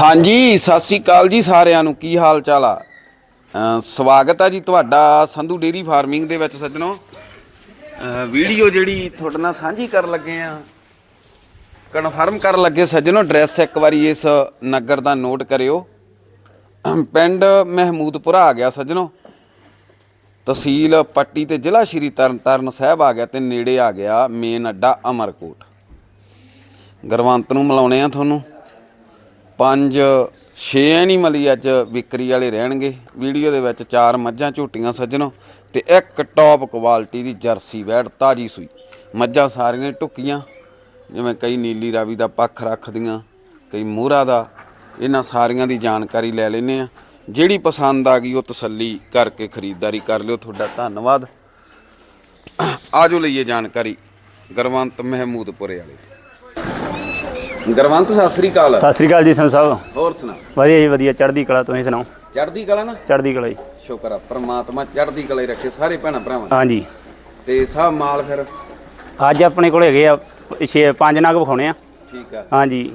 ਹਾਂਜੀ, ਸਤਿ ਸ੍ਰੀ ਅਕਾਲ ਜੀ ਸਾਰਿਆਂ ਨੂੰ। ਕੀ ਹਾਲ ਚਾਲ ਆ ਸਵਾਗਤ ਆ ਜੀ ਤੁਹਾਡਾ ਸੰਧੂ ਡੇਰੀ ਫਾਰਮਿੰਗ ਦੇ ਵਿੱਚ ਸੱਜਣੋ। ਵੀਡੀਓ ਜਿਹੜੀ ਤੁਹਾਡੇ ਨਾਲ ਸਾਂਝੀ ਕਰਨ ਲੱਗੇ ਆ, ਕਨਫਰਮ ਕਰਨ ਲੱਗੇ ਸੱਜਣੋ, ਐਡਰੈਸ ਇੱਕ ਵਾਰੀ ਇਸ ਨਗਰ ਦਾ ਨੋਟ ਕਰਿਓ। ਪਿੰਡ ਮਹਿਮੂਦਪੁਰਾ ਆ ਗਿਆ ਸੱਜਣੋ। ਤਹਿਸੀਲ ਪੱਟੀ ਤੇ ਜ਼ਿਲ੍ਹਾ ਸ਼੍ਰੀ ਤਰਨਤਾਰਨ ਸਾਹਿਬ ਆ ਗਿਆ ਤੇ ਨੇੜੇ ਆ ਗਿਆ ਮੇਨ ਅੱਡਾ ਅਮਰਕੋਟ। ਗਰਵੰਤ ਨੂੰ ਮਿਲਾਉਣੇ ਆ ਤੁਹਾਨੂੰ। ਪੰਜ, ਛੇ ਐਨੀਮਲ ਹੀ ਅੱਜ ਵਿਕਰੀ ਵਾਲੇ ਰਹਿਣਗੇ। ਵੀਡੀਓ ਦੇ ਵਿੱਚ ਚਾਰ ਮੱਝਾਂ, ਝੂਟੀਆਂ ਸੱਜਣੋ ਤੇ ਇੱਕ ਟੌਪ ਕੁਆਲਿਟੀ ਦੀ ਜਰਸੀ ਵੈੜ ਤਾਜੀ ਸੂਈ। ਮੱਝਾਂ ਸਾਰੀਆਂ ਹੀ ਟੁੱਕੀਆਂ ਜਿਵੇਂ ਕਈ ਨੀਲੀ ਰਾਵੀ ਦਾ ਪੱਖ ਰੱਖਦੀਆਂ, ਕਈ ਮੋਹਰਾ ਦਾ। ਇਹਨਾਂ ਸਾਰੀਆਂ ਦੀ ਜਾਣਕਾਰੀ ਲੈ ਲੈਨੇ ਆ ਜਿਹੜੀ ਪਸੰਦ ਆ ਗਈ ਉਹ ਤਸੱਲੀ ਕਰਕੇ ਖਰੀਦਦਾਰੀ ਕਰ ਲਿਓ। ਤੁਹਾਡਾ ਧੰਨਵਾਦ। ਆਜੋ ਲਈਏ ਜਾਣਕਾਰੀ। ਗਰਵੰਤ ਮਹਿਮੂਦਪੁਰੇ ਵਾਲੇ ਤੋਂ। ਗਰਵੰਤ ਸਤਿ ਸ੍ਰੀ ਅਕਾਲ। ਸਤਿ ਸ੍ਰੀ ਅਕਾਲ ਜੀ ਸੰਤ ਸਾਹਿਬ। ਹੋਰ ਸੁਣਾ। ਵਧੀਆ ਜੀ ਵਧੀਆ। ਚੜ੍ਹਦੀ ਕਲਾ ਤੁਸੀਂ ਸੁਣਾਓ? ਚੜ੍ਹਦੀ ਕਲਾ ਨਾ? ਚੜ੍ਹਦੀ ਕਲਾ ਜੀ। ਸ਼ੁਕਰ ਆ ਪ੍ਰਮਾਤਮਾ ਚੜ੍ਹਦੀ ਕਲਾ ਹੀ ਰੱਖੇ ਸਾਰੇ ਭੈਣਾਂ ਭਰਾਵਾਂ ਨੂੰ। ਹਾਂਜੀ। ਤੇ ਸਭ ਮਾਲ ਫਿਰ? ਅੱਜ ਆਪਣੇ ਕੋਲ ਹੈਗੇ ਆ ਛੇ ਪੰਜ ਨਗ ਵਿਖਾਉਣੇ ਆ। ਠੀਕ ਆ। ਹਾਂਜੀ।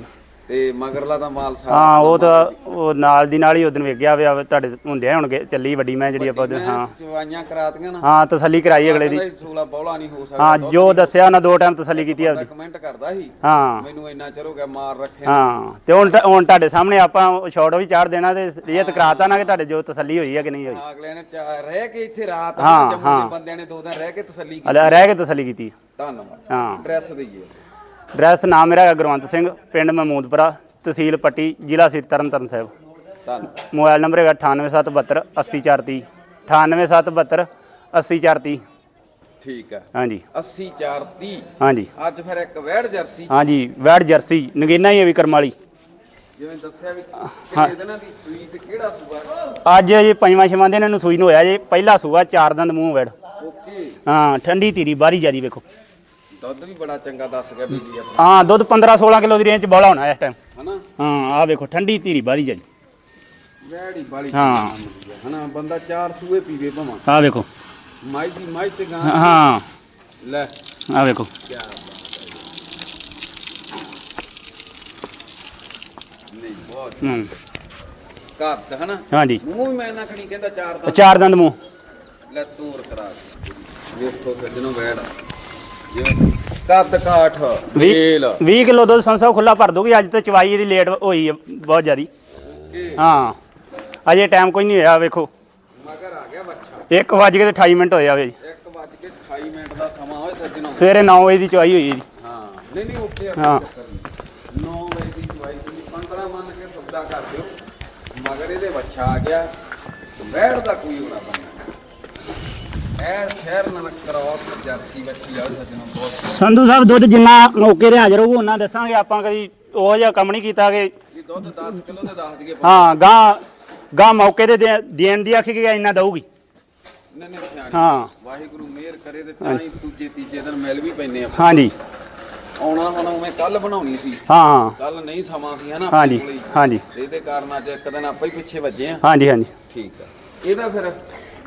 ਤੇ ਮਗਰਲਾ ਤਾਂ ਮਾਲ ਸਾਰਾ ਹਾਂ ਉਹ ਤਾਂ ਉਹ ਨਾਲ ਦੀ ਨਾਲ ਹੀ ਉਦੋਂ ਵੇਖ ਗਿਆ ਵੀ ਤੁਹਾਡੇ ਹੁੰਦੇ ਆ ਹੁਣ ਗੇ- ਚੱਲੀ ਵੱਡੀ ਮੈਂ ਜਿਹੜੀ ਆਪਾਂ ਹਾਂ। ਚਵਾਈਆਂ ਕਰਾਤੀਆਂ ਨਾ। ਹਾਂ ਤਸੱਲੀ ਕਰਾਈ ਅਗਲੇ ਦੀ। 16 ਬੌਲਾ ਨਹੀਂ ਹੋ ਸਕਦਾ। ਹਾਂ ਜੋ ਦੱਸਿਆ ਉਹਨਾਂ ਦੋ ਟਾਈਮ ਤਸੱਲੀ ਕੀਤੀ ਆਪਦੀ। ਕਮੈਂਟ ਕਰਦਾ ਸੀ ਹਾਂ। ਮੈਨੂੰ ਇੰਨਾ ਚਿਰ ਹੋ ਗਿਆ ਮਾਰ ਰੱਖੇ ਹਾਂ ਤੇ ਹੁਣ ਹੁਣ ਤੁਹਾਡੇ ਸਾਹਮਣੇ ਆਪਾਂ ਸ਼ਾਰਟ ਵੀ ਚਾੜ ਦੇਣਾ ਤੇ ਇਹ ਕਰਾਤਾ ਨਾ ਕਿ ਤੁਹਾਡੇ ਜੋ ਤਸੱਲੀ ਹੋਈ ਹੈ ਕਿ ਨਹੀਂ ਹੋਈ। ਅਗਲੇ ਨੇ ਰਹਿ ਕੇ ਇੱਥੇ ਰਾਤ ਜੰਮੂ। ਦੇ ਬੰਦਿਆਂ ਨੇ ਦੋ ਦਿਨ ਰਹਿ ਕੇ ਤਸੱਲੀ ਕੀਤੀ। ਅਲੇ ਰਹਿ ਕੇ ਤਸੱਲੀ ਕੀਤੀ। ਧੰਨਵਾਦ। ਹਾਂ। ਐਡਰੈਸ ਦਈਏ। ਐਡਰੈਸ ਨਾਮ ਮੇਰਾ ਹੈਗਾ ਗੁਰਵੰਤ ਸਿੰਘ ਪਿੰਡ ਮਹਿਮੂਦਪੁਰਾ ਤਹਿਸੀਲ ਪੱਟੀ ਜ਼ਿਲ੍ਹਾ ਸ੍ਰੀ ਤਰਨਤਾਰਨ ਸਾਹਿਬ। ਮੋਬਾਈਲ ਨੰਬਰ ਹੈਗਾ 9872 80430 98772 80430 ਠੀਕ ਆ ਹਾਂਜੀ। 80 4 30 ਹਾਂਜੀ। ਅੱਜ ਫਿਰ ਇੱਕ ਵੈੜ ਜਰਸੀ। ਹਾਂਜੀ ਵੈੜ ਜਰਸੀ ਨਗੀਨਾ ਹੀ ਹੈ ਵੀ ਕਰਮ ਵਾਲੀ ਜਿਵੇਂ ਦੱਸਿਆ ਵੀ ਕਿੰਨੇ ਦਿਨਾਂ ਦੀ ਸੂਈ ਤੇ ਕਿਹੜਾ ਸੂਆ? ਅੱਜ ਜੀ ਪੰਜਵਾਂ ਛੇਵਾਂ ਦਿਨ ਇਹਨੂੰ ਸੂਈ ਨੂੰ ਹੋਇਆ ਜੀ ਪਹਿਲਾ ਸੂਆ ਚਾਰ ਦੰਦ ਮੂੰਹ ਵੈੜ। ਓਕੇ। ਹਾਂ ਠੰਡੀ ਧੀਰੀ ਬਾਰੀ ਜਿਆਦੀ ਵੇਖੋ। ਦੁੱਧ ਵੀ ਬੜਾ ਚੰਗਾ ਦੱਸ ਗਿਆ ਬੀਜੀ ਆਪਣਾ। ਹਾਂ ਦੁੱਧ 15 16 ਕਿਲੋ ਦੀ ਰੇਂਜ ਚ ਬੋਲਾ ਹੋਣਾ ਇਸ ਟਾਈਮ ਹਨਾ? ਹਾਂ ਆਹ ਵੇਖੋ ਠੰਡੀ ਧੀਰੀ ਬਾਰੀ ਜਿਆਦੀ ਵੈੜੀ ਬਾਲੀ ਹਾਂ। ਹਨਾ ਬੰਦਾ ਚਾਰ ਸੂਏ ਪੀਵੇ ਭਵਾਂ। ਆਹ ਵੇਖੋ। ਮਾਈ ਦੀ ਮਾਈ ਤੇ ਗਾਂ ਹਾਂ। ਲੈ। ਆਹ ਵੇਖੋ। ਕੀ ਬਾਤ ਹੈ ਨਹੀਂ ਬਹੁਤ ਹੂੰ। ਘੱਟ ਹਨਾ? ਹਾਂਜੀ। ਮੂੰਹ ਵੀ ਮੈਂ ਨਾ ਖਣੀ ਕਹਿੰਦਾ ਚਾਰ ਦਾ ਚਾਰ ਦੰਦ ਮੂੰਹ। ਲੈ ਤੂਰ ਕਰਾ ਕੇ। ਵੇਖੋ ਸੱਜਣੋ ਵੈੜ ਜਿਵੇਂ ਕੱਦ ਕਾਠ ਵੇਲ 20 ਕਿਲੋ ਦੁੱਧ ਸੰਸਾ ਖੁੱਲਾ ਭਰ ਦੋਗੇ ਅੱਜ ਤੇ ਚਵਾਈ ਇਹਦੀ ਲੇਟ ਹੋਈ ਹੈ ਬਹੁਤ ਜ਼ਿਆਦੀ। ਹਾਂ ਅਜੇ ਟਾਈਮ ਕੋਈ ਨਹੀਂ ਹੋਇਆ ਵੇਖੋ। ਮਗਰ ਆ ਗਿਆ ਬੱਚਾ। 1 ਵਜ ਕੇ ਤੇ 28 ਮਿੰਟ ਹੋਏ ਆ ਵੇ 1 ਵੱਜ ਕੇ 28 ਮਿੰਟ ਦਾ ਸਮਾਂ ਹੋਏ ਸੱਜਣੋ ਸਵੇਰੇ 9 ਵਜੇ ਦੀ ਚਵਾਈ ਹੋਈ ਜੀ। ਹਾਂ ਨਹੀਂ ਨਹੀਂ ਓਕੇ ਹਾਂ। 9 ਵਜੇ ਦੀ ਚਵਾਈ ਤੁਸੀਂ 15 ਮੰਨ ਕੇ ਸੌਦਾ ਕਰ ਦਿਓ। ਮਗਰ ਇਹਦੇ ਬੱਚਾ ਆ ਗਿਆ ਵੈੜ ਦਾ ਕੋਈ ਹੋਣਾ ਬੰਦਾ ਐ ਸ਼ਹਿਰ ਨਾਲ ਕਰਾਸ ਜਰਸੀ ਬੱਚੀ ਆ ਸੱਜਣੋ ਬਹੁਤ ਸੰਧੂ ਸਾਹਿਬ ਦੁੱਧ ਜਿੰਨਾ ਮੌਕੇ ਤੇ ਹਾਜ਼ਰ ਹੋਊ ਉਹਨਾਂ ਦੱਸਾਂਗੇ ਆਪਾਂ ਕਦੀ ਉਹ ਜਿਹਾ ਕੰਮ ਨਹੀਂ ਕੀਤਾ ਕਿ ਦੁੱਧ 10 ਕਿਲੋ ਦੇ ਦੱਸ ਦਈਏ। ਹਾਂ ਗਾਂ ਗਾਂ ਮੌਕੇ ਤੇ ਦੇ- ਦੇਣ ਦੀ ਆਖੀ ਕਿ ਇੰਨਾ ਦਊਗੀ। ਨਹੀਂ ਨਹੀਂ ਸਿਆਣੀ। ਹਾਂ। ਵਾਹਿਗੁਰੂ ਮਿਹਰ ਕਰੇ ਤੇ ਤਾਂ ਹੀ ਦੂਜੇ ਤੀਜੇ ਦਿਨ ਮਿਲ ਵੀ ਪੈਨੇ ਆ ਹਾਂਜੀ। ਆਉਣਾ ਹੁਣ ਉਵੇਂ ਕੱਲ ਬਣਾਉਣੀ ਸੀ। ਹਾਂ ਕੱਲ ਨਹੀਂ ਸਮਾਂ ਸੀ ਹਨਾ ਹਾਂਜੀ ਆਪਣੇ ਕੋਲ। ਹਾਂਜੀ। ਤੇ ਇਹਦੇ ਕਾਰਨ ਅੱਜ ਇੱਕ ਦਿਨ ਆਪਾਂ ਹੀ ਪਿੱਛੇ ਵੱਜੇ ਆ ਹਾਂਜੀ ਹਾਂਜੀ। ਠੀਕ ਆ। ਇਹਦਾ ਫਿਰ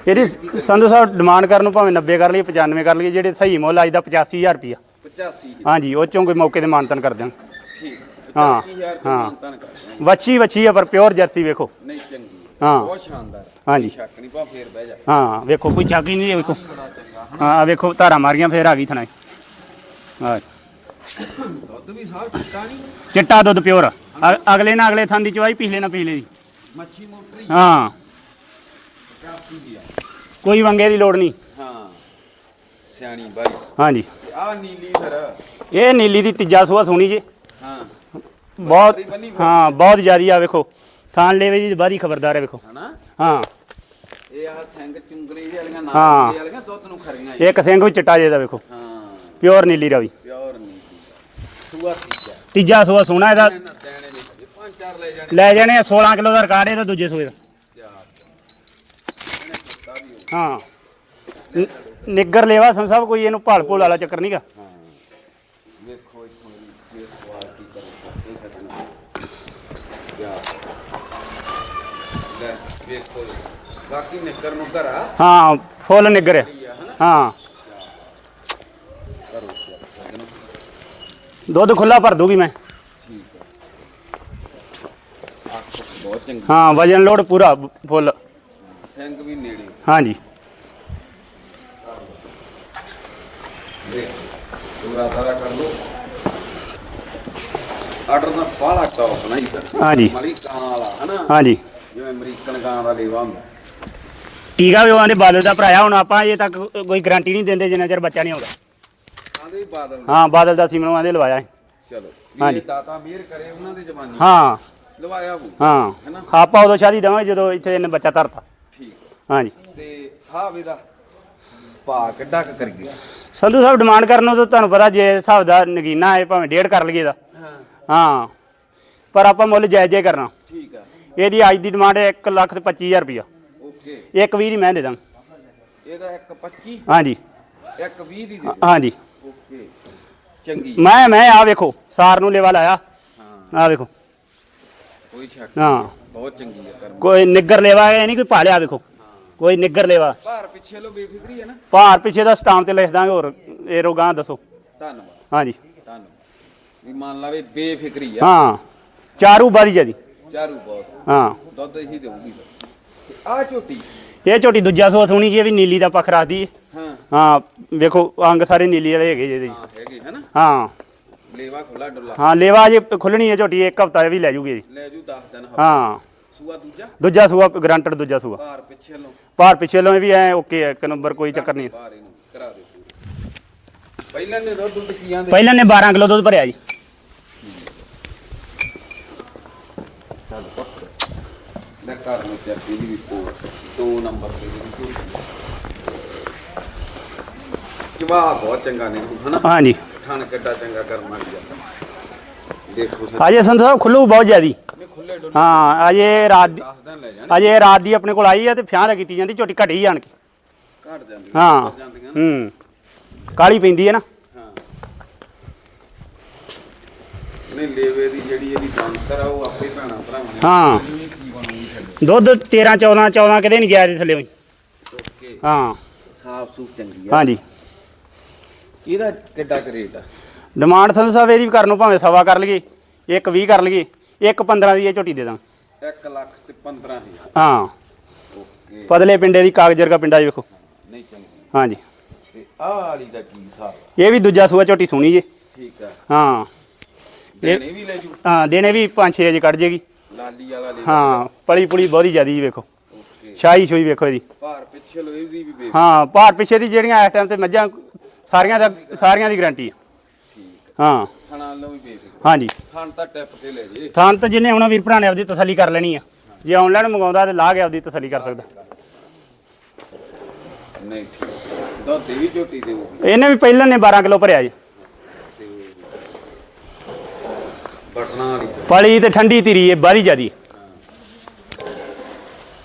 ਇਹਦੀ ਸੰਧੂ ਸਾਹਿਬ ਡਿਮਾਂਡ ਕਰਨ ਨੂੰ ਭਾਵੇਂ 90 ਕਰ ਲਈਏ 95 ਕਰ ਲਈਏ ਜਿਹੜੇ ਸਹੀ ਮੁੱਲ ਅੱਜ ਦਾ 85000 ਰੁਪਿਆ 85 ਹਾਂਜੀ ਉਹ ਚੋਂ ਕੋਈ ਮੌਕੇ ਤੇ ਮਾਨਤਨ ਕਰ ਦਿਆਂ ਠੀਕ ਹਾਂ, 85000 ਹਾਂ। ਦਾ ਮਾਨਤਨ ਕਰ ਵੱਛੀ ਵੱਛੀ ਆ ਪਰ ਪਿਓਰ ਜਰਸੀ ਵੇਖੋ। ਨਹੀਂ ਚੰਗੀ ਹਾਂ। ਬਹੁਤ ਸ਼ਾਨਦਾਰ। ਹਾਂਜੀ। ਕੋਈ ਸ਼ੱਕ ਨਹੀਂ ਪਾ ਫੇਰ ਬਹਿ ਜਾ। ਹਾਂ ਵੇਖੋ ਕੋਈ ਚੱਕ ਹੀ ਨਹੀਂ ਵੇਖੋ। ਹਾਂ ਵੇਖੋ ਧਾਰਾ ਮਾਰੀਆਂ ਫੇਰ ਆ ਗਈ ਥਣਾ ਹਾਂ। ਦੁੱਧ ਵੀ ਸਾਹ ਚਿੱਟਾ ਨਹੀਂ? ਚਿੱਟਾ ਦੁੱਧ ਪਿਓਰ ਅਗਲੇ ਨਾਲ ਅਗਲੇ ਥਾਂ ਦੀ ਚਵਾਈ ਪਿਛਲੇ ਨਾਲ ਪਿਛਲੇ ਦੀ। ਮੱਛੀ ਮੋਟਰੀ ਹਾਂ। ਕਾਪੀ ਦੀ ਆ ਕੋਈ ਵੰਗੇ ਦੀ ਲੋੜ ਨਹੀਂ। ਹਾਂ ਸਿਆਣੀ ਬਾਈ। ਹਾਂਜੀ। ਆ ਨੀਲੀ ਫਿਰ। ਇਹ ਨੀਲੀ ਦੀ ਤੀਜਾ ਸੂਆ ਸੋਣੀ ਜੀ। ਹਾਂ। ਬਹੁਤ ਹਾਂ ਬਹੁਤ ਜ਼ਿਆਦੀ ਆ ਵੇਖੋ। ਥਾਂ ਲੈਵੇ ਜੀ ਬਾਰੀ ਖਬਰਦਾਰ ਹੈ ਵੇਖੋ। ਹਨਾ? ਹਾਂ। ਇਹ ਆ ਸਿੰਘ ਚੁੰਗਰੀ ਵਾਲੀਆਂ। ਨਾਲ ਵਾਲੀਆਂ ਦੁੱਧ ਨੂੰ ਖਰੀਆਂ। ਇੱਕ ਸਿੰਘ ਵੀ ਚਿੱਟਾ ਜੇ ਦਾ ਵੇਖੋ। ਹਾਂ। ਪਿਓਰ ਨੀਲੀ ਰਵੀ। ਪਿਓਰ ਨਹੀਂ ਸੂਆ ਹੈ ਤੀਜਾ ਸੂਆ ਸੋਣਾ ਇਹਦਾ। ਲੈ ਜਾਣੇ। ਲੈ ਜਾਣੇ ਆ 16 ਕਿਲੋ ਦਾ ਰਿਕਾਰਡ ਇਹਦਾ ਦੂਜੇ ਸੂਏ ਦਾ। ਹੋ। ਨ- ਨਿੱਗਰ ਲੈਵਾ ਸੰ ਸਭ ਕੋਈ ਇਹਨੂੰ ਭਾਲ ਭੋਲ ਵਾਲਾ ਚੱਕਰ ਨਹੀਂਗਾ ਵੇਖੋ ਇੱਥੋਂ ਦੀ ਫੇਸ ਕੁਆਲਿਟੀ ਕਰੋ ਇਹ ਸੱਜਣਾ ਯਾ ਲੈ ਵੇਖੋ ਬਾਕੀ ਨਿੱਕਰ ਨੂੰ ਘਰਾ ਹਾਂ ਫੁੱਲ ਨਿੱਗਰ ਆ। ਹੀ। ਕਰੋ ਚੈੱਕ ਦੁੱਧ ਖੁੱਲਾ ਭਰ ਦੂਗੀ ਮੈਂ। ਠੀਕ ਹੈ ਬਹੁਤ ਚੰਗੀ। ਹਾਂ ਵਜਨ ਲੋਡ ਪੂਰਾ ਫੁੱਲ। ਸਿੰਘ ਵੀ ਨੇੜੇ। ਹਾਂਜੀ। ਦੇਖ ਪੂਰਾ ਸਾਰਾ ਕਰ ਲੋ ਆਰਡਰ ਦਾ ਬਾਲਾ ਟੌਪ ਨਹੀਂ ਤਾਂ ਹਾਂਜੀ। ਮਲੀ ਕਾਂ ਵਾਲਾ ਹਨਾ? ਹਾਂਜੀ। ਜਿਵੇਂ ਅਮਰੀਕਨ ਕਾਂ ਦਾ ਲੇਵਾ ਹੁੰਦਾ। ਟੀਕਾ ਵੀ ਉਹਦੇ ਬਾਦਲ ਦਾ ਭਰਾਇਆ ਹੁਣ ਆਪਾਂ ਅਜੇ ਤੱਕ ਕੋਈ ਗਾਰੰਟੀ ਨਹੀਂ ਦਿੰਦੇ ਜਿੰਨਾ ਚਿਰ ਬੱਚਾ ਨਹੀਂ ਆਉਂਦਾ। ਆਂਦੇ ਬਾਦਲ ਹਾਂ ਬਾਦਲ ਦਾ ਸੀਮਨ ਆਂਦੇ ਲਵਾਇਆ। ਚਲੋ ਹਾਂਜੀ। ਦਾਤਾ ਮਿਹਰ ਕਰੇ ਉਹਨਾਂ ਦੀ ਜ਼ਬਾਨੀ ਹਾਂ। ਲਵਾਇਆ ਹੂ। ਹਾਂ ਆਪਾਂ ਉਦੋਂ ਸ਼ਾਦੀ ਦੇਵਾਂਗੇ ਜਦੋਂ ਇੱਥੇ ਇਹਨੇ ਬੱਚਾ ਧਰਤਾ। ਹਾਂਜੀ। ਤੇ ਸਾਹਬ ਇਹਦਾ ਭਾ ਕਿੱਡਾ ਕੁ ਕਰ ਗਿਆ ਸੰਧੂ ਸਾਹਿਬ ਡਿਮਾਂਡ ਕਰਨ ਨੂੰ ਤਾਂ ਤੁਹਾਨੂੰ ਪਤਾ ਜੇ ਹਿਸਾਬ ਦਾ ਨਗੀਨਾ ਹੈ ਭਾਵੇਂ ਡੇਢ ਕਰ ਲਈਏ ਦਾ ਹਾਂ। ਹਾਂ। ਪਰ ਆਪਾਂ ਮੁੱਲ ਜਾਇਜ਼ ਜੇ ਕਰਨਾ। ਠੀਕ ਆ। ਇਹਦੀ ਅੱਜ ਦੀ ਡਿਮਾਂਡ ਹੈ 1 ਲੱਖ ਤੇ 25000 ਰੁਪਇਆ। ਓਕੇ। ਇੱਕ 20 ਦੀ ਮੈਂ ਦੇ ਦਾਂ ਇਹਦਾ ਇੱਕ 25 ਹਾਂਜੀ। ਇੱਕ 20 ਦੀ ਦੇ ਹਾਂਜੀ। ਓਕੇ। ਚੰਗੀ। ਮੈਂ ਮੈਂ ਆ ਵੇਖੋ ਸਾਰ ਨੂੰ ਲੈਵਾ ਲਾਇਆ। ਹਾਂ। ਆ ਵੇਖੋ। ਕੋਈ ਸ਼ੱਕ ਹਾਂ। ਨਹੀਂ। ਬਹੁਤ ਚੰਗੀ ਹੈ ਕਰਮ ਕੋਈ ਨਿੱਗਰ ਲੈਵਾ ਹੈ ਨਹੀਂ ਕੋਈ ਭਾਲਿਆ ਵੇਖੋ। ਕੋਈ ਨਿੱਗਰ ਲੈਵਾ। ਭਾਰ ਪਿੱਛੇ ਲੋ ਬੇਫਿਕਰੀ ਹੈ ਨਾ। ਭਾਰ ਪਿੱਛੇ ਦਾ ਸਟਾਮ ਤੇ ਲਿਖ ਦਾਂਗੇ ਹੋਰ ਇਹ ਰੋਗਾਂ ਦੱਸੋ। ਧੰਨਵਾਦ। ਹਾਂਜੀ। ਧੰਨਵਾਦ। ਵੀ ਮੰਨ ਲਾਵੇ ਬੇਫਿਕਰੀ ਆ। ਹਾਂ ਚਾਰੂ ਬਾਦੀ ਜਦੀ ਚਾਰੂ ਬਹੁਤ। ਹਾਂ। ਦੁੱਧ ਹੀ ਦੇਊਗੀ ਆ ਝੋਟੀ। ਇਹ ਝੋਟੀ ਦੂਜਾ ਸੋ ਸੋਣੀ ਜੀ ਇਹ ਵੀ ਨੀਲੀ ਦਾ ਪੱਖ ਰੱਖਦੀ ਹੈ। ਹਾਂ। ਹਾਂ ਵੇਖੋ ਅੰਗ ਸਾਰੇ ਨੀਲੀ ਵਾਲੇ ਹੈਗੇ ਜਿਹਦੇ ਹਾਂ ਹੈਗੇ ਹੈ ਨਾ। ਹਾਂ। ਲੇਵਾ ਖੁੱਲਾ ਡੁੱਲਾ। ਹਾਂ ਲੇਵਾ ਜੇ ਖੁੱਲਣੀ ਹੈ ਝੋਟੀ ਇੱਕ ਹਫਤਾ ਇਹ ਵੀ ਲੈ ਜੂਗੀ ਜੀ। ਲੈ ਜੂ 10 ਦਿਨ। ਹਾਂ। ਸੂਆ ਦੂਜਾ? ਦੂਜਾ ਸੂਆ ਗਰੰਟਡ ਦੂਜਾ ਸੂਆ। ਭਾਰ ਪਿੱਛੇ ਲੋ ਭਾਰ ਪਿੱਛੇ ਲੋਂ ਵੀ ਐ ਓਕੇ ਹੈ ਇੱਕ ਨੰਬਰ ਕੋਈ ਚੱਕਰ ਨਹੀਂ। ਭਾਰ ਇਹਨੂੰ ਕਰਾ ਦੇ ਪੂਰਾ। ਪਹਿਲਾਂ ਨੇ ਦੁੱਧ ਦੁੱਧ ਕੀ ਆਂਦੇ ਪਹਿਲਾਂ ਨੇ 12 ਕਿਲੋ ਦੁੱਧ ਭਰਿਆ ਜੀ। ਲੈ ਕਰ ਲੋ ਚੈੱਕ ਇਹਦੀ ਵੀ ਰਿਪੋਰਟ ਦੋ ਨੰਬਰ ਤੇ ਜਿਹੜੀ ਝੋਟੀ ਜਵਾਬ ਬਹੁਤ ਚੰਗਾ ਨੇ ਹਨਾ? ਹਾਂਜੀ। ਥਣ ਕਿੱਡਾ ਚੰਗਾ ਕਰਨ ਵਾਲੀ ਆ ਦੇਖੋ ਸਰ। ਅਜੇ ਸੰਤ ਸਾਹਿਬ ਖੁੱਲੂ ਬਹੁਤ ਜ਼ਿਆਦੀ। ਹਾਂ ਅਜੇ ਰਾਤ ਦੀ 10 ਦਿਨ ਲੈ ਜਾਣੇ ਅਜੇ ਰਾਤ ਦੀ ਆਪਣੇ ਕੋਲ ਆਈ ਆ ਤੇ ਫਿਆਂ ਕੀਤੀ ਜਾਂਦੀ ਝੋਟੀ ਘਟੀ ਜਾਣ ਕੇ। ਘਟ ਜਾਂਦੀ ਹਾਂ। ਕਾਲੀ ਪੈਂਦੀ ਹੈ ਨਾ। ਹਾਂ। ਨਹੀਂ ਲੇਵੇ ਦੀ ਜਿਹੜੀ ਇਹਦੀ ਬੰਤਰ ਆ ਉਹ ਆਪੇ ਭੈਣਾ ਭਰਾਵਾਂ ਨੇ। ਹਾਂ। ਇਹ ਕੀ ਬਣਾਉਣੀ ਛੱਡੇ ਦੁੱਧ 13 14 14 ਕਿਤੇ ਨਹੀਂ ਗਿਆ ਇਹਦੇ ਥੱਲੇ ਓਕੇ। ਹਾਂ। ਸਾਫ਼ ਸੂਫ ਚੰਗੀ ਆ। ਹਾਂਜੀ। ਇਹਦਾ ਕਿੱਡਾ ਕੁ ਰੇਟ ਆ? ਡਿਮਾਂਡ ਸੰਤ ਸਾਹਿਬ ਇਹਦੀ ਵੀ ਕਰਨ ਨੂੰ ਭਾਵੇਂ ਸਵਾ ਕਰ ਲਈਏ ਇੱਕ 20 ਕਰ ਲਈਏ। ਇੱਕ 15 ਦੀ ਇਹ ਝੋਟੀ ਦੇ ਦਾਂ 1 ਲੱਖ ਤੇ 15000 ਹਾਂ। ਓਕੇ। ਪਤਲੇ ਪਿੰਡੇ ਦੀ ਕਾਗਜ਼ ਵਰਗਾ ਪਿੰਡਾ ਵੇਖੋ। ਨਹੀਂ ਚੰਗੀ। ਹਾਂਜੀ। ਤੇ ਆਹ ਵਾਲੀ ਦਾ ਕੀ ਹਿਸਾਬ ਆ? ਇਹ ਵੀ ਦੂਜਾ ਸੂਆ ਝੋਟੀ ਸੋਣੀ ਜੇ। ਠੀਕ ਆ। ਹਾਂ। ਦੇਣੇ ਵੀ ਲੈ ਜੂ? ਹਾਂ ਦੇਣੇ ਵੀ 5-6 ਅਜੇ ਕੱਢ ਜੇਗੀ। ਲਾਲੀ ਵਾਲਾ ਲੈ ਹਾਂ ਪਲੀ ਪੁਲੀ ਬਹੁਤੀ ਜ਼ਿਆਦੀ ਜੀ ਵੇਖੋ। ਓਕੇ। ਸ਼ਾਹੀ ਸ਼ੋਈ ਵੇਖੋ ਇਹਦੀ। ਭਾਰ ਪਿੱਛੇ ਲੋ ਇਹਦੀ ਵੀ ਬੇ ਹਾਂ ਭਾਰ ਪਿੱਛੇ ਦੀ ਜਿਹੜੀਆਂ ਇਸ ਟਾਈਮ ਤੇ ਮੱਝਾਂ ਸਾਰੀਆਂ ਦਾ ਸਾਰੀਆਂ ਦੀ ਗਾਰੰਟੀ ਆ। ਹਾਂ। ਖਾਣਾ ਲੋ ਵੀ ਬੇ ਹਾਂਜੀ। ਖਾਣ ਤਾਂ ਟੈਪ ਤੇ ਲੈ ਜੇ। ਥਾਂ ਤਾਂ ਜਿੰਨੇ ਆਉਣਾ ਵੀਰ ਭਰਾ ਨੇ ਆਪਦੀ ਤਸੱਲੀ ਕਰ ਲੈਣੀ ਆ। ਜੇ ਆਨਲਾਈਨ ਮੰਗਾਉਂਦਾ ਤੇ ਲਾ ਕੇ ਆਪਦੀ ਤਸੱਲੀ ਕਰ ਸਕਦਾ। ਨਹੀਂ ਠੀਕ ਦੁੱਧ ਵੀ ਝੋਟੀ ਦੇਊਗੀ। ਇਹਨੇ ਵੀ ਪਹਿਲਾਂ ਨੇ 12 ਕਿਲੋ ਭਰਿਆ ਜੀ। ਬਟਨਾ ਵਾਲੀ ਤਾਂ। ਪਲੀ ਤੇ ਠੰਡੀ ਧੀਰੀ ਇਹ ਬਾਹਲੀ ਜਿਆਦੀ।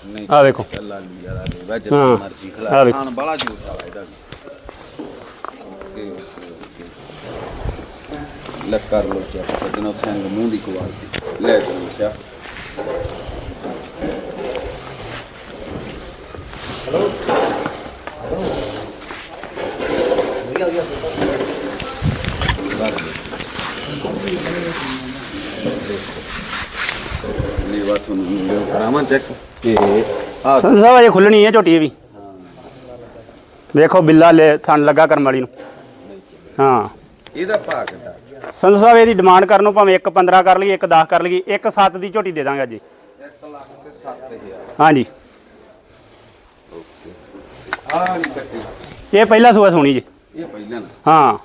ਨਹੀਂ ਆ ਵੇਖੋ ਹਾਂ। ਮਰਜ਼ੀ ਖਲਾ। ਵੇਖੋ। ਬੜਾ ਜੂਸ ਵਾਲਾ ਇਹਦਾ ਵੀ ਓਕੇ ਓਕੇ ਓਕੇ ਲੈ ਕਰ ਲੋ ਚੈੱਕ ਸੱਜਣੋ ਸਿੰਘ ਮੂੰਹ ਦੀ ਕੁਆਲਿਟੀ ਲੈ ਚਲੋ ਸ਼ਾ ਨੀਵਾ ਤੁਹਾਨੂੰ ਵੀਡੀਓ ਕਰਾਵਾਂ ਚੈੱਕ ਇਹ ਆ ਖੁੱਲਣੀ ਹੈ ਝੋਟੀ ਵੀ। ਵੇਖੋ ਬਿੱਲਾ ਲੈ ਥਣ ਲੱਗਾ ਕਰਮ ਵਾਲੀ ਨੂੰ। ਹਾਂ। ਇਹਦਾ ਭਾਅ ਕਿੰਨਾ ਸੰਤ ਸਾਹਿਬ ਇਹਦੀ ਡਿਮਾਂਡ ਕਰਨ ਨੂੰ ਭਾਵੇਂ ਇੱਕ 15 ਕਰ ਲਈਏ ਇੱਕ 10 ਕਰ ਲਈਏ ਇੱਕ 7 ਦੀ ਝੋਟੀ ਦੇ ਦਾਂਗੇ ਅੱਜ। 1 ਲੱਖ ਤੇ 7000 ਹਾਂਜੀ। ਇਹ ਪਹਿਲਾ ਸੂਆ ਸੋਣੀ ਜੀ। ਇਹ ਪਹਿਲਾਂ ਨਾ। ਹਾਂ।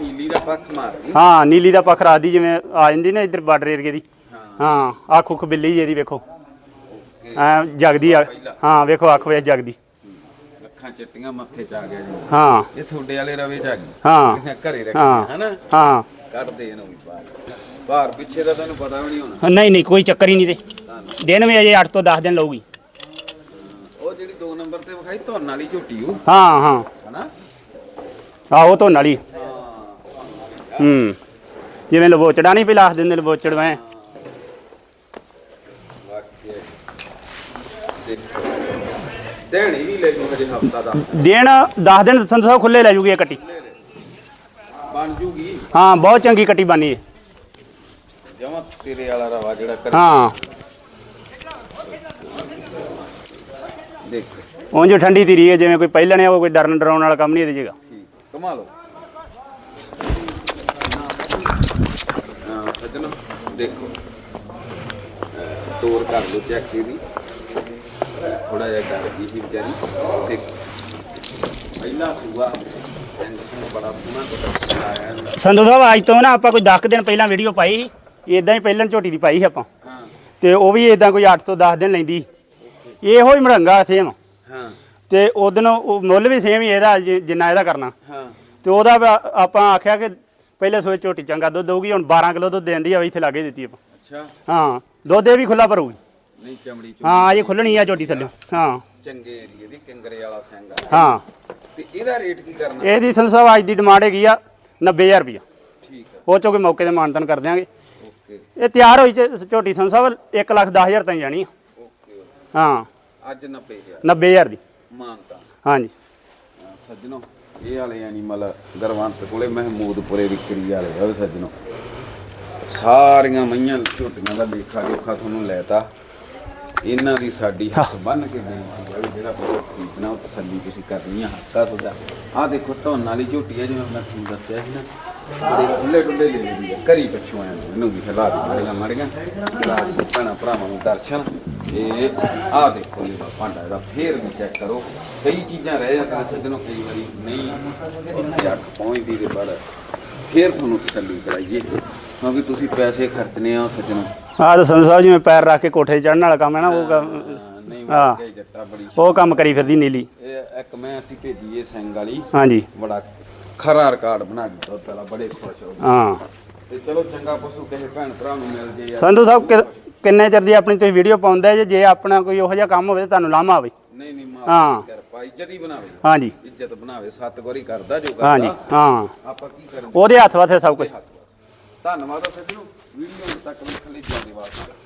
ਨੀਲੀ ਦਾ ਪੱਖ ਮਾਰਦੀ। ਹਾਂ ਨੀਲੀ ਦਾ ਪੱਖ ਰਾਦੀ ਜਿਵੇਂ ਆ ਜਾਂਦੀ ਨਾ ਇੱਧਰ ਬਾਰਡਰ ਏਰੀਏ ਦੀ। ਹਾਂ। ਹਾਂ ਆ ਖੁੱਖ ਬਿੱਲੀ ਜੀ ਵੇਖੋ। ਐ ਜਗਦੀ ਆ। ਹਾਂ ਵੇਖੋ ਅੱਖ ਵੇਖ ਜਗਦੀ। ਅੱਖਾਂ ਚਿੱਟੀਆਂ ਮੱਥੇ ਚ ਆ ਗਿਆ ਜੀ। ਹਾਂ। ਇਹ ਤੁਹਾਡੇ ਵਾਲੇ ਰਵੇ ਚ ਆ ਗਈ। ਹਾਂ। ਘਰੇ ਰੱਖੀ ਹਾਂ ਹਨਾ? ਹਾਂ। ਕੱਢਦੇ ਇਹਨੂੰ ਵੀ ਬਾਹਰ। ਬਾਹਰ ਪਿੱਛੇ ਦਾ ਤੁਹਾਨੂੰ ਪਤਾ ਵੀ ਨਹੀਂ ਹੋਣਾ। ਨਹੀਂ ਨਹੀਂ ਕੋਈ ਚੱਕਰ ਹੀ ਨਹੀਂ ਤੇ। ਦਿਨ ਵੀ ਅਜੇ 8 ਤੋਂ 10 ਦਿਨ ਲਊਗੀ। ਉਹ ਜਿਹੜੀ 2 ਨੰਬਰ ਤੇ ਵਿਖਾਈ ਧੁੰਨ ਵਾਲੀ ਝੋਟੀ ਉਹ। ਹਾਂ ਹਾਂ। ਹਨਾ? ਆਹੋ ਧੋਣ ਵਾਲੀ। ਹਾਂ ਜਿਵੇਂ ਲਵੋਚੜਾ ਨਹੀਂ ਪਿਲਾਸ ਦਿੰਦੇ ਲਵੋਚੜ ਮੈਂ ਦੇਣੀ ਵੀ ਲੈ ਜੂ ਹਜੇ ਹਫਤਾ ਦਾ ਦਿਨ। 10 ਦਿਨ ਸੰਤ ਸਾਹਿਬ ਖੁੱਲੇ ਲੈ ਜੂਗੀ ਇਹ ਕੱਟੀ। ਬਣ ਜੂਗੀ। ਹਾਂ ਬਹੁਤ ਚੰਗੀ ਕੱਟੀ ਬਾਨੀ ਹੈ ਜਮਾ ਤੇਰੇ ਵਾਲਾ ਰਵਾ ਜਿਹੜਾ ਕਰ ਹਾਂ ਦੇਖ ਉਂਝ ਠੰਡੀ ਧੀਰੀ ਹੈ ਜਿਵੇਂ ਕੋਈ ਪਹਿਲਣੇ ਆ ਕੋਈ ਡਰਨ ਡਰਾਉਣ ਵਾਲਾ ਕੰਮ ਨਹੀਂ ਇਹਦੇ ਜਗਾ ਠੀਕ ਕਮਾਲ ਹਾਂ ਸੱਜਣੋ ਦੇਖੋ ਤੋਰ ਕਰ ਲੋ ਚੈੱਕ ਇਹਦੀ ਥੋੜਾ ਜਿਹਾ ਡਰ ਗਈ ਸੀ ਵਿਚਾਰੀ ਦੇਖ ਪਹਿਲਾ ਸੂਆ ਸੰਧੂ ਸਾਹਿਬ ਅੱਜ ਤੋਂ ਨਾ ਆਪਾਂ ਕੋਈ 10 ਦਿਨ ਪਹਿਲਾਂ ਵੀਡੀਓ ਪਾਈ ਸੀ। ਇਦਾਂ ਹੀ ਪਹਿਲਣ ਝੋਟੀ ਦੀ ਪਾਈ ਸੀ ਆਪਾਂ। ਤੇ ਉਹ ਵੀ ਇਦਾਂ ਕੋਈ 8 ਤੋਂ 10 ਦਿਨ ਲੈਂਦੀ ਇਹੋ ਹੀ ਮੜੰਗਾ ਸੇਮ ਹਾਂ। ਤੇ ਉਦੋਂ ਉਹ ਮੁੱਲ ਵੀ ਸੇਮ ਹੀ ਇਹਦਾ ਜਿੰਨਾ ਇਹਦਾ ਕਰਨਾ। ਹਾਂ। ਤੇ ਉਹਦਾ ਆਪਾਂ ਆਖਿਆ ਕਿ ਪਹਿਲੇ ਸੋਚ ਝੋਟੀ ਚੰਗਾ ਦੁੱਧ ਦਊਗੀ ਹੁਣ 12 ਕਿਲੋ ਦੁੱਧ ਦੇਂਦੀ ਆ ਇੱਥੇ ਲਾਗੇ ਦਿੱਤੀ ਆਪਾਂ। ਅੱਛਾ। ਹਾਂ ਦੁੱਧ ਇਹ ਵੀ ਖੁੱਲਾ ਭਰੂਗੀ। ਨਹੀਂ ਚਮੜੀ ਚੁ ਹਾਂ ਇਹ ਖੁੱਲਣੀ ਆ ਝੋਟੀ ਥੱਲੇ। ਹਾਂ। ਚੰਗੇ ਏਰੀਏ ਦੀ ਕਿੰਗਰੇ ਵਾਲਾ ਸਿੰਘ ਹਾਂ। ਤੇ ਇਹਦਾ ਰੇਟ ਕੀ ਕਰਨਾ? ਇਹਦੀ ਸਾਹਿਬ ਅੱਜ ਦੀ ਡਿਮਾਂਡ ਹੈਗੀ ਆ 90000 ਰੁਪਇਆ ਠੀਕ ਆ। ਉਹ ਚੋਂ ਕੋਈ ਮੌਕੇ ਤੇ ਮਾਨਤਨ ਕਰ ਦਿਆਂਗੇ। ਓਕੇ। ਇਹ ਤਿਆਰ ਹੋਈ ਝੋਟੀ ਸਾਹਿਬ 1 ਲੱਖ 10000 ਤਾਈਂ ਜਾਣੀ ਆ। ਓਕੇ। ਹਾਂ। ਅੱਜ 90000 90000 ਦੀ। ਮਾਨਤਾ। ਹਾਂਜੀ। ਸੱਜਣੋ ਇਹ ਵਾਲੇ ਐਨੀਮਲ ਗਰਵੰਤ ਕੋਲੇ ਮਹਿਮੂਦਪੁਰੇ ਵਿਕਰੀ ਵਾਲੇ ਆ ਸੱਜਣੋ। ਸਾਰੀਆਂ ਮਈਆਂ ਝੋਟੀਆਂ ਦਾ ਲੇਖਾ ਜੋਖਾ ਤੁਹਾਨੂੰ ਲੈਤਾ। ਇਹਨਾਂ ਦੀ ਸਾਡੀ ਹੱਥ ਬੰਨ ਕੇ ਬੇਨਤੀ ਹੈ ਵੀ ਜਿਹੜਾ ਕੋਈ ਖਰੀਦਣਾ ਉਹ ਤਸੱਲੀ ਤੁਸੀਂ ਕਰਨੀ ਆ ਹੱਕਾ ਤੁਹਾਡਾ। ਆਹ ਦੇਖੋ ਧੌਣ ਵਾਲੀ ਝੋਟੀ ਹੈ ਜਿਵੇਂ ਮੈਂ ਤੁਹਾਨੂੰ ਦੱਸਿਆ ਸੀ ਨਾ ਬੜੇ ਖੁੱਲੇ ਡੁੱਲੇ ਲੈ ਲਈ ਹੈ ਘਰੀ ਪਿੱਛੋਂ ਆਇਆ ਇਹਨੂੰ ਵੀ ਹਿਲਾ ਦੀ ਮਾੜੀਆਂ ਮਾੜੀਆਂ ਰਾਜ ਭੈਣਾਂ ਭਰਾਵਾਂ ਨੂੰ ਦਰਸ਼ਨ। ਇਹ ਆਹ ਦੇਖੋ ਜੀ ਭਾਂਡਾ ਇਹਦਾ ਫੇਰ ਵੀ ਚੈੱਕ ਕਰੋ। ਕਈ ਚੀਜ਼ਾਂ ਰਹਿ ਜਾਂਦੀਆਂ ਸੱਜਣੋ ਕਈ ਵਾਰੀ ਨਹੀਂ ਅੱਖ ਪਹੁੰਚਦੀ ਦੇ ਪਰ ਫੇਰ ਤੁਹਾਨੂੰ ਤਸੱਲੀ ਕਰਾਈਏ। ਕਿਉਂਕਿ ਤੁਸੀਂ ਪੈਸੇ ਖਰਚਨੇ ਆ ਸੱਜਣੋ। ਤਾਂ ਸੰਧੂ ਸਾਹਿਬ ਜਿਵੇਂ ਪੈਰ ਰੱਖ ਕੇ ਕੋਠੇ ਚੜਨ ਵਾਲਾ ਕੰਮ ਹੈ ਨਾ ਉਹ ਕੰਮ- ਨਹੀਂ ਹਾਂ। ਵਾਕੇ ਜੱਟਾ ਬੜੀ ਉਹ ਕੰਮ ਕਰੀ ਫਿਰਦੀ ਨੀਲੀ। ਇਹ ਇੱਕ ਮੈਂ ਅਸੀਂ ਭੇਜੀ ਇਹ ਸਿੰਘ ਵਾਲੀ। ਹਾਂਜੀ। ਬੜਾ ਖਰਾ ਰਿਕਾਰਡ ਬਣਾ ਦਿੱਤਾ ਪਹਿਲਾਂ ਬੜੇ ਖੁਸ਼ ਹੋ ਗਏ ਹਾਂ। ਤੇ ਚਲੋ ਚੰਗਾ ਪਸ਼ੂ ਕਿਸੇ ਭੈਣ ਭਰਾ ਨੂੰ ਮਿਲ ਜੇ ਯਾਰ ਸੰਧੂ ਸਾਹਿਬ ਕਿ- ਕਿੰਨੇ ਚਿਰ ਦੀ ਆਪਣੀ ਤੁਸੀਂ ਵੀਡੀਓ ਪਾਉਂਦੇ ਜੇ? ਜੇ ਆਪਣਾ ਕੋਈ ਉਹੋ ਜਿਹਾ ਕੰਮ ਹੋਵੇ ਤਾਂ ਤੁਹਾਨੂੰ ਲਾਮਾ ਆਵੇ। ਨਹੀਂ ਨਹੀਂ ਮਾਂ ਹਾਂ। ਕਿਰਪਾ ਇੱਜ਼ਤ ਹੀ ਬਣਾਵੇ। ਹਾਂਜੀ। ਇੱਜ਼ਤ ਬਣਾਵੇ ਸੱਤ ਗੋਰੀ ਕਰਦਾ ਜੋ ਹਾਂਜੀ ਕਰਦਾ। ਹਾਂ। ਆਪਾਂ ਕੀ ਕਰਾਂ ਉਹਦੇ ਹੱਥ ਵਾਥੇ ਸਭ ਕੁਝ ਧੰਨਵਾਦ ਆ ਸੱਜਣੋ ਵੀਡੀਓ ਤੱਕ ਵੇਖਣ ਲਈ ਧੰਨਵਾਦ